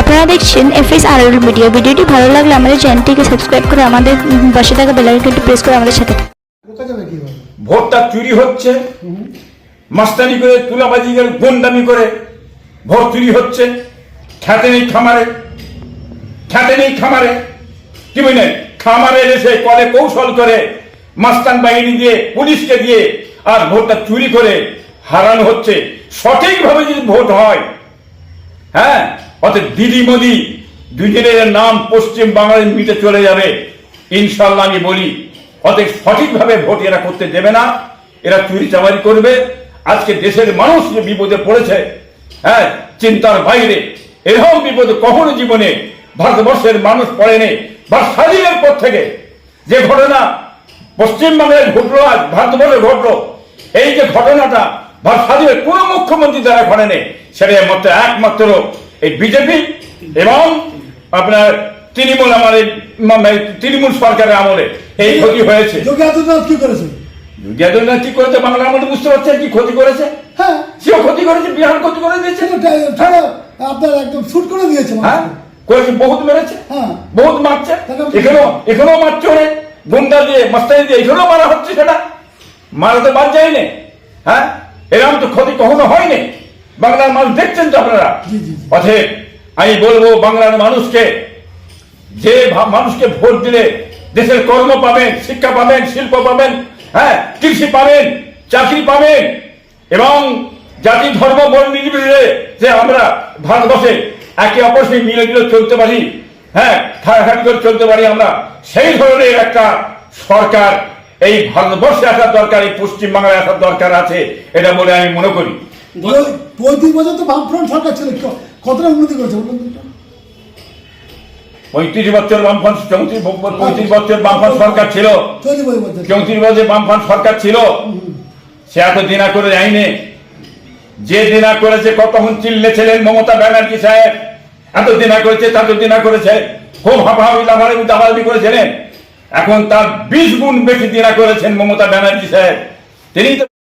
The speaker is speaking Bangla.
আপনারা দেখছেন এফএস আর মিডিয়া। ভিডিওটি ভালো লাগলে আমাদের চ্যানেলটিকে সাবস্ক্রাইব করে আমাদের পাশে থাকা বেল আইকনটি প্রেস করে আমাদের সাথে ভোটটা চুরি হচ্ছে, মাস্তানি করে তুলাবাজি করে, গুন্ডামি করে ভোট চুরি হচ্ছে, খ্যাতে নেই খামারে, খ্যাতে নেই খামারে। কি বুঝলেন খামারে এসে কলে কৌশল করে, মাস্তান বাহিনী দিয়ে, পুলিশকে দিয়ে, আর ভোটটা চুরি করে হারানো হচ্ছে। সঠিকভাবে যদি ভোট হয় হ্যাঁ অর্থাৎ দিদি মোদি, দুজনের নাম পশ্চিম বাংলায় মিটে চলে যাবে। ইনশাল্লাহ আমি বলি, অতএব সঠিকভাবে ভোট এরা করতে দেবে না, এরা চুরি চামারি করবে। আজকে দেশের মানুষ যে বিপদে পড়েছে হ্যাঁ চিন্তার বাইরে, এরকম বিপদে কখনো জীবনে ভারতবর্ষের মানুষ পড়েনি বা স্বাধীনের পর থেকে। যে ঘটনা পশ্চিমবাংলায় ঘটলো, আজ ভারতবর্ষে ঘটলো, এই যে ঘটনাটা স্বাধীনের কোন মুখ্যমন্ত্রী দ্বারা ঘটেনি সেটা মাত্র একমাত্র এই বিজেপি এবং আপনার তৃণমূল মানে তৃণমূল সরকারের আমলে। এই ক্ষতি হয়েছে। যোগী আদিত্যনাথ কি করেছে? যোগী কি করেছে? বাংলার মধ্যে বুঝতে পারছেন কি ক্ষতি করেছে? হ্যাঁ। সেও ক্ষতি করেছে বিহার ক্ষতি করে দিয়েছে। আপনার একদম শুট করে দিয়েছে হ্যাঁ? করেছে বহুত মেরেছে। হ্যাঁ। বহুত মারছে। এখানেও এখানেও মারছে ওরে গুন্ডা দিয়ে মাস্টারি দিয়ে এখানেও মারা হচ্ছে সেটা। মারা তো বাদ যায়নি। হ্যাঁ? এরকম তো ক্ষতি কখনো হয়নি বাংলার মানুষ দেখছেন তো আপনারা। অথব আমি বলব বাংলার মানুষকে যে মানুষকে ভোট দিলে দেশের কর্ম পাবেন শিক্ষা পাবেন শিল্প পাবেন হ্যাঁ কৃষি পাবেন চাকরি পাবেন এবং জাতি ধর্ম বর্ণ নির্বিশেষে যে আমরা ভারতবর্ষে একে সঙ্গে মিলে মিলে চলতে পারি হ্যাঁ ঠাড়াঠাড়ি করে চলতে পারি আমরা সেই ধরনের একটা সরকার এই ভারতবর্ষে আসার দরকার এই পশ্চিমবাংলায় আসার দরকার আছে এটা বলে আমি মনে করি। পঁয়- পঁয়ত্রিশ বছর তো বামফ্রন্ট সরকার ছিল কতটা উন্নতি করেছে? পঁয়ত্রিশ বছর বামফ্রন্ট চৌত্রিশ পঁয়ত্রিশ বছর বামফ্রন্ট সরকার ছিল। চৌত্রিশ বছর বামফ্রন্ট সরকার ছিল। সে এত দিনা করে যায়নি যে দিনা করেছে কতক্ষণ চিল্লেছিলেন মমতা ব্যানার্জি সাহেব। এত দিনা করেছে তত দিনা করেছে। খুব হাফাহাফি দাফালাফি করেছিলেন। এখন তার বিশ গুণ বেশি দিনা করেছেন মমতা ব্যানার্জি সাহেব তিনি তো